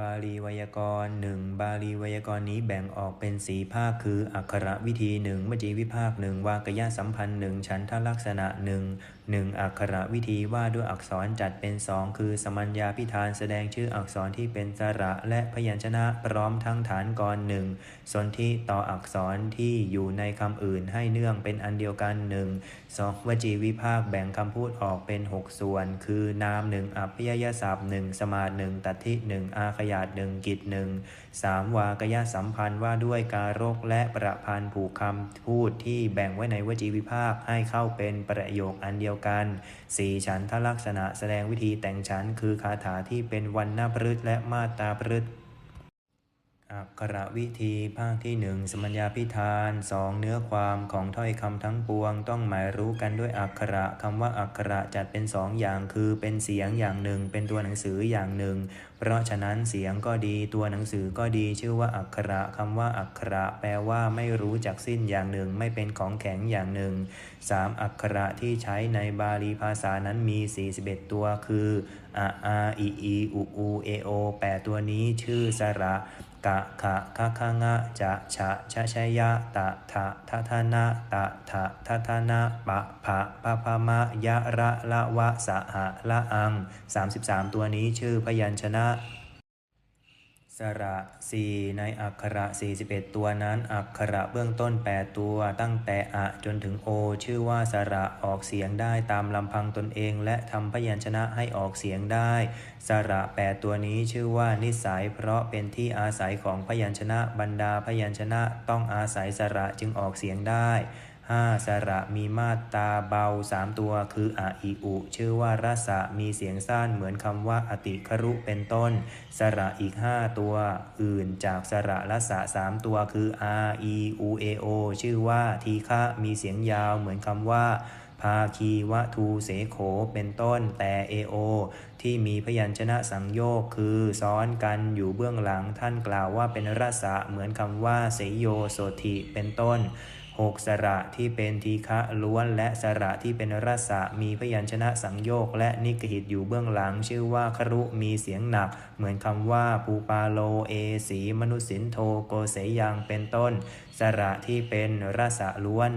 บาลีไวยากรณ์หนึ่งบาลีไวยากรณ์นี้แบ่งออกเป็นสีภาคคือ อักขระวิธีหนึ่งมจีวิภาคหนึ่งวากยะสัมพันธ์หนึ่งฉันทลักษณะหนึ่งหนึ่งอักขระวิธีว่าด้วยอักษรจัดเป็นสองคือ สมัญญาพิธานแสดงชื่ออักษรที่เป็นสระและพยัญชนะพร้อมทั้งฐานกรหนึ่งสนที่ต่ออักษรที่อยู่ในคำอื่นให้เนื่องเป็นอันเดียวกันหนึ่งสองวจีวิภาคแบ่งคำพูดออกเป็นหกส่วน คือนามหนึ่งอัพยยศัพท์หนึ่งสมาหนึ่งตัทิหนึ่งอาขยาดหนึ่งกิจหนึ่งสามวากยสัมพันธ์ว่าด้วยการกและประพันธ์ผูกคำพูดที่แบ่งไว้ในวจีวิภาคให้เข้าเป็นประโยคอันเดียวกันสี่ฉันทลักษณะแสดงวิธีแต่งฉันคือคาถาที่เป็นวันนาพฤษและมาตาพฤษ อักขระวิธีภาคที่หนึ่งสมัญญาพิธานสองเนื้อความของถ้อยคำทั้งปวง ต้องหมายรู้กันด้วยอักขระคำว่าอักขระจัดเป็นสองอย่างคือเป็นเสียงอย่างหนึ่ง เป็นตัวหนังสืออย่างหนึ่ง เพราะฉะนั้นเสียงก็ดีตัวหนังสือก็ดีชื่อว่าอักขระคำว่าอักขระแปลว่าไม่รู้จักสิ้นอย่างหนึ่ง ไม่เป็นของแข็งอย่างหนึ่งสามอักขระที่ใช้ในบาลีภาษานั้นมี 41 ตัวคืออะอาอีอีอูอูเอโอแปดตัวนี้ชื่อสระ กะขะคะคะงะจะฉะชะชะยะตะทะทะทะนะตะทะทะทะนะปะผะปะพะมะยะระละวะสะหะละอัง 33 ตัวนี้ชื่อพยัญชนะ ระสี่ในอักขระ 41 ตัวนั้น อักขระเบื้องต้น 8 ตัว ตั้งแต่อะจนถึงโอ ชื่อว่าสระออกเสียงได้ตามลำพังตนเอง และทำพยัญชนะให้ออกเสียงได้ สระ 8 ตัวนี้ชื่อว่านิสัย เพราะเป็นที่อาศัยของพยัญชนะบรรดาพยัญชนะต้องอาศัยสระจึงออกเสียงได้ 5. สระมีมาตาเบา 3 ตัวคืออะอิอุ ชื่อว่ารสะมีเสียงสั้นเหมือนคำว่าอติครุเป็นต้น สระอีก 5 ตัว อื่นจากสระละสะ3ตัวคืออาอีอูเอโอชื่อว่าทีฆะมีเสียงยาวเหมือนคำว่าภาคีวะทูเสโขเป็นต้นแต่เอโอ ที่มีพยัญชนะสังโยคคือซ้อนกันอยู่เบื้องหลังท่านกล่าวว่าเป็นรสะเหมือนคำว่าเสยโยโสธิเป็นต้น หกสระที่เป็นทีฆะล้วนและสระที่เป็นรสะมีพยัญชนะสังโยคและนิกหิตอยู่เบื้องหลัง ชื่อว่าครุมีเสียงหนัก เหมือนคำว่าปูปาโลเอสีมนุสินโทโกเสยังเป็นต้น สระที่เป็นรสะล้วน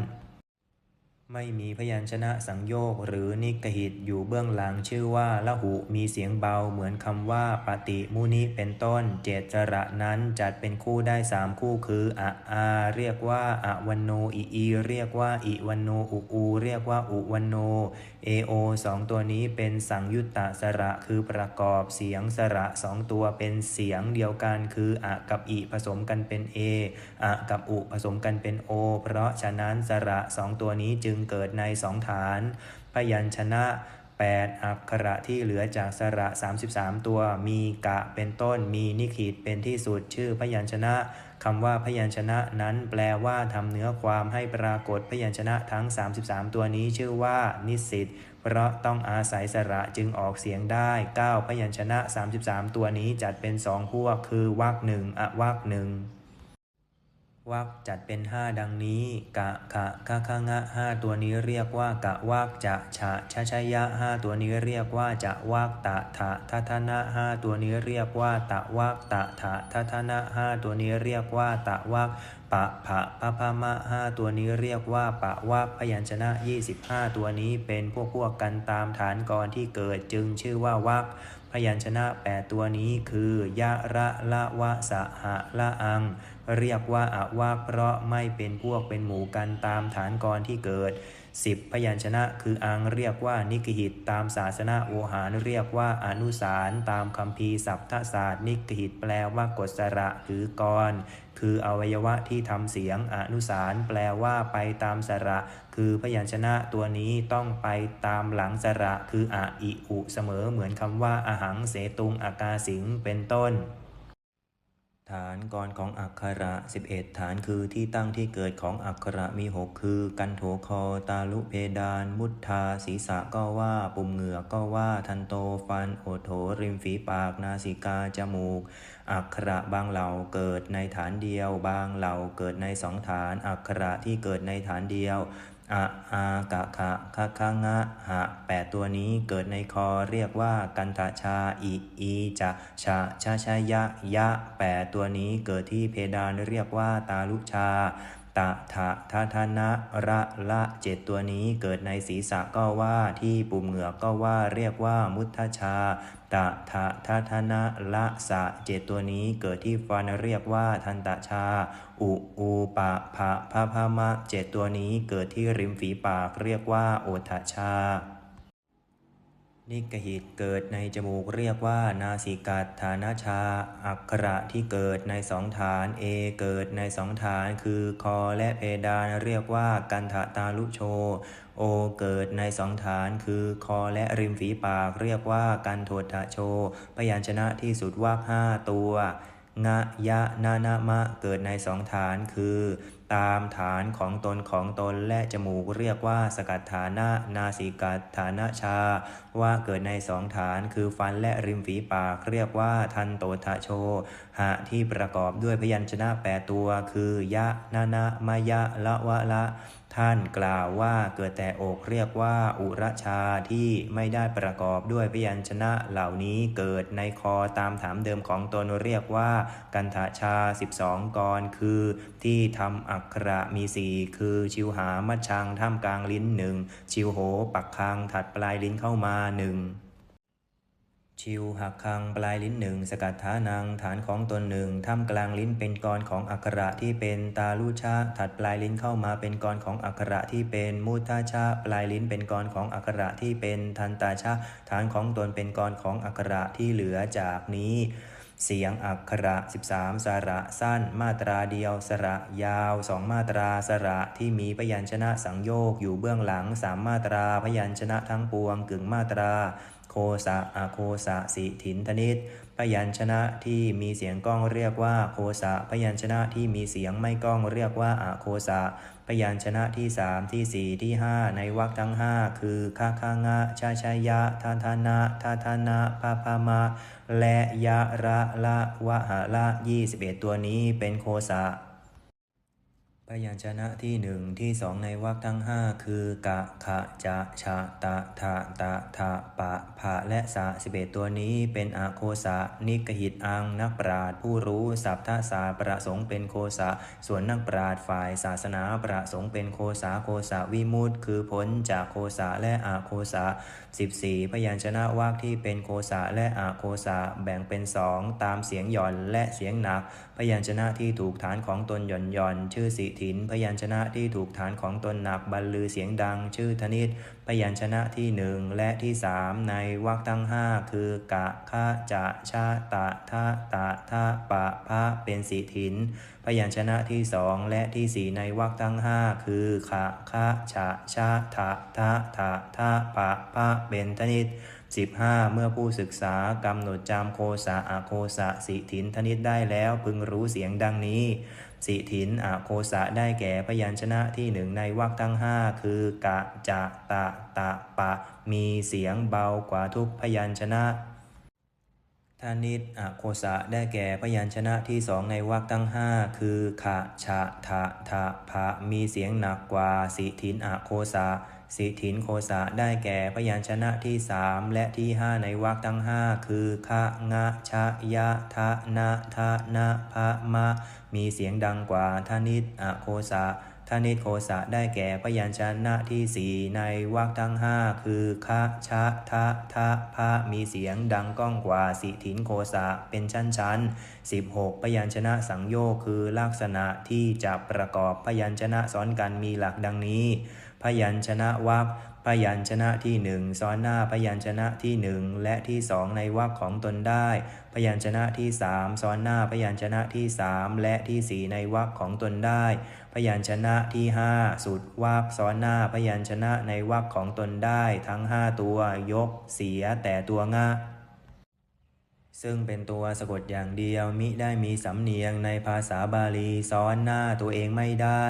ไม่มีพยัญชนะสังโยคหรือนิกหิตอยู่เบื้องหลังชื่อว่าละหุมีเสียงเบาเหมือนคำว่าปฏิมุนิเป็นต้นเจตระนั้นจัดเป็นคู่ได้สามคู่คืออะอาเรียกว่าอะวันโนอีอีเรียกว่าอิวันโนอุอูเรียกว่าอุวันโนเอโอสองตัวนี้เป็นสังยุตตสระคือประกอบเสียงสระสองตัวเป็นเสียงเดียวกันคืออะกับอิผสมกันเป็นเออะกับอุผสมกันเป็นโอเพราะฉะนั้นสระสองตัวนี้จึงเกิดในสองฐาน พยัญชนะ 8 อักขระที่เหลือจากสระ 33 ตัว มีกะเป็นต้น มีนิขีดเป็นที่สุดชื่อพยัญชนะคำว่าพยัญชนะนั้นแปลว่าทำเนื้อความให้ปรากฏพยัญชนะทั้ง 33 ตัวนี้ชื่อว่านิสิตเพราะต้องอาศัยสระจึงออกเสียงได้ 9 พยัญชนะ 33 ตัวนี้จัดเป็นสองพวกคือวรรคหนึ่งอวรรคหนึ่ง วักจัดเป็นห้าดังนี้ กะขะคะคะงะห้าตัวนี้เรียกว่ากะวักจะฉะชะชะยะห้าตัวนี้เรียกว่าจะวักตะถะทัทนะห้าตัวนี้เรียกว่าตะวักตะถะทัทนะห้าตัวนี้เรียกว่าตะวักปะผะพะพะมะห้าตัวนี้เรียกว่าปะวักพยัญชนะ 25 ตัวนี้เป็นพวกพวกกันตามฐานกรที่เกิดจึงชื่อว่าวัก ยัญชนะ 8 ตัวนี้คือยะระละวะสะหะละอัง เรียกว่าอาวากเพราะไม่เป็นพวกเป็นหมู่กันตามฐานกรที่เกิด 10 พยัญชนะคืออังเรียกว่านิกหิต ตามศาสนาโวหารเรียกว่าอนุสารตามคำพีร์สัพทศาสตร์ นิกหิตแปลว่ากฎสระหรือกร คืออวัยวะที่ทำเสียงอนุสารแปลว่าไปตามสระ คือพยัญชนะตัวนี้ต้องไปตามหลังสระ คืออะอิอุเสมอเหมือนคำว่าอาหังเสตุงอากาสิงเป็นต้น ฐานกรของอักขระ 11 ฐานคือที่ตั้งที่เกิดของอักขระมี6คือ กันโถคอ ตาลุเพดาน มุทธาศีรษะก็ว่า ปุ่มเหงือกก็ว่า ทันโตฟัน โอโถ ริมฝีปาก นาสิกา จมูก อักขระบางเหล่าเกิดในฐานเดียว บางเหล่าเกิดในสองฐาน อักขระที่เกิดในฐานเดียว อะอากะขะคะคะงะหะแปดตัวนี้เกิดในคอเรียกว่ากันทชาอิอีจะชาชาชายะยะแปดตัวนี้เกิดที่เพดานเรียกว่าตาลุชา ตะทะทะทานะระละเจ็ดตัวนี้เกิดในศีรษะก็ว่าที่ปุ่มเหงือกก็ว่าเรียกว่ามุทชาตะทะทะทานะละสะเจ็ดตัวนี้เกิดที่ฟันเรียกว่าทันตชา อุอูปะภะพะพามะเจ็ดตัวนี้เกิดที่ริมฝีปากเรียกว่าโอทชา นิกหิตเกิดในจมูกเรียกว่านาสิกัดฐานาชา อักขระที่เกิดในสองฐานเอเกิดในสองฐานคือคอและเพดานเรียกว่ากันทะตาลุโช โอเกิดในสองฐานคือคอและริมฝีปากเรียกว่ากันโททะโช พยัญชนะที่สุดว่าห้าตัว งะยะนานามะเกิดในสองฐานคือ ตามฐานของตนของตนและจมูกเรียกว่าสกัดฐานะนาสิกัดฐานะชา ว่าเกิดในสองฐานคือฟันและริมฝีปากเรียกว่าทันโตทะโช หะที่ประกอบด้วยพยัญชนะแปดตัว คือยะนานามายะละวะละ ท่านกล่าวว่าเกิดแต่อกเรียกว่าอุรชาที่ไม่ได้ประกอบด้วยพยัญชนะเหล่านี้เกิดในคอตามถามเดิมของตนเรียกว่า กันทชา 12 กรคือ ที่ทำอักขระมีสี่คือชิวหามัชชังท่ามกลางลิ้นหนึ่งชิวโหปักคางถัดปลายลิ้นเข้ามาหนึ่ง ชิวหักคังปลายลิ้นหนึ่งสกัดฐานัง ฐานของตนหนึ่งท่ามกลางลิ้นเป็นกรของอักขระที่เป็นตาลุชะถัดปลายลิ้นเข้ามาเป็นกรของอักขระที่เป็นมุทาชะปลายลิ้นเป็นกรของอักขระที่เป็นทันตาชะฐานของตนเป็นกรของอักขระที่เหลือจากนี้ เสียงอักขระ 13 สระสั้น มาตราเดียว สระยาวสองมาตราสระที่มีพยัญชนะสังโยกอยู่เบื้องหลังสามมาตราพยัญชนะทั้งปวงกึ่งมาตรา คสะอโคสะสิถินธนิตพยัญชนะที่มีเสียงก้องเรียกว่าโคสะพยัญชนะที่มีเสียงไม่ก้องเรียกว่าอโคสะพยัญชนะที่สามที่สี่ที่ห้าในวรรคทั้งห้าคือคาคางะชาชายะทานทานะทาทานะพาพามะและยะระละวะหะละยี่สิบเอ็ดตัวนี้เป็นโคสะ พยัญชนะที่หนึ่งที่สองในวรรคทั้งห้าคือกะขะจะชะตะทะตะทะปะภะและสะสิบเอ็ดตัวนี้เป็นอาโคสะนิกหิตอังนักปราชผู้รู้สัพทศาสตร์ประสงค์เป็นโคสะส่วนนักปราชฝ่ายศาสนาประสงค์เป็นโคสาโคสะวิมุตคือพ้นจากโคสะและอาโคสะ 14 พยัญชนะวรรคที่เป็นโคสะและอาโคสะแบ่งเป็นสองตามเสียงหย่อนและเสียงหนัก พยัญชนะที่ถูกฐานของตนหย่อนหย่อนชื่อสิถิน พยัญชนะที่ถูกฐานของตนหนักบรรลือเสียงดัง ชื่อธนิต พยัญชนะที่หนึ่งและที่สามในวรรคทั้งห้าคือกะคะจะชะตะทะตะทะปะพะเป็นสิถิน พยัญชนะที่สองและที่สี่ในวรรคทั้งห้าคือขะคะฉะชะทะทะทะทะปะพะเป็นธนิต15 เมื่อผู้ศึกษากำหนดจำโคสะอโคสะสิถินธนิตได้แล้วพึงรู้เสียงดังนี้ สิถินอโคสะได้แก่พยัญชนะที่หนึ่งในวรรคทั้งห้าคือกะจะตะตะปะ มีเสียงเบากว่าทุกพยัญชนะธานิตอโคสะได้แก่พยัญชนะที่สองในวรรคทั้งห้าคือขะชะทะทะพะมีเสียงหนักกว่าสิถินอโคสะ สิถินโคสะได้แก่พยัญชนะที่สามและที่ห้าในวรรคทั้งห้าคือคะงะชะยะทะนะทะนะพะมะ มีเสียงดังกว่าธานิตอโคสะธนิตโคสะได้แก่พยัญชนะที่สี่ในวรรคทั้งห้าคือคะชะทะทะพะมีเสียงดังก้องกว่าสิถินโคสะเป็นชั้นชั้น16 พยัญชนะสังโยคคือลักษณะที่จะประกอบพยัญชนะซ้อนกันมีหลักดังนี้ พยัญชนะวรรคพยัญชนะที่หนึ่งซ้อนหน้าพยัญชนะที่หนึ่งและที่สองในวรรคของตนได้ พยัญชนะที่สามซ้อนหน้าพยัญชนะที่สามและที่สี่ในวรรคของตนได้ พยัญชนะที่ห้าสุดวรรคซ้อนหน้าพยัญชนะในวรรคของตนได้ทั้งห้าตัวยกเสียแต่ตัวงะซึ่งเป็นตัวสะกดอย่างเดียวมิได้มีสำเนียงในภาษาบาลีซ้อนหน้าตัวเองไม่ได้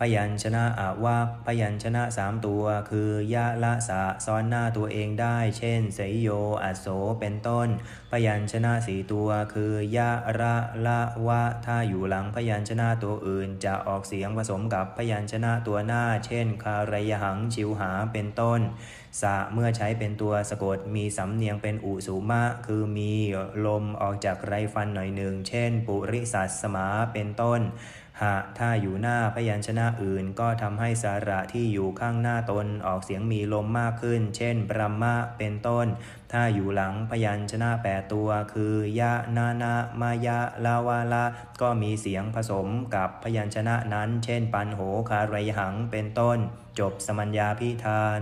พยัญชนะอาวักพยัญชนะสามตัว คือยะละสะซ้อนหน้าตัวเองได้ เช่นเสยโยอัโสเป็นต้น พยัญชนะสี่ตัว คือยะระละวะถ้าอยู่หลังพยัญชนะตัวอื่น จะออกเสียงผสมกับพยัญชนะตัวหน้า เช่น คารยหังชิวหาเป็นต้นสะเมื่อใช้เป็นตัวสะกดมีสำเนียงเป็นอุสุมะ คือมีลมออกจากไรฟันหน่อยหนึ่ง เช่น ปุริสัสมาเป็นต้น หะถ้าอยู่หน้าพยัญชนะอื่น ก็ทำให้สาระที่อยู่ข้างหน้าตนออกเสียงมีลมมากขึ้น เช่น ปรมะเป็นต้น ถ้าอยู่หลังพยัญชนะแปดตัว คือยะนานามายะลาวาละก็มีเสียงผสมกับพยัญชนะนั้น เช่น ปันโหคารยหังเป็นต้น จบสมัญญาพิธาน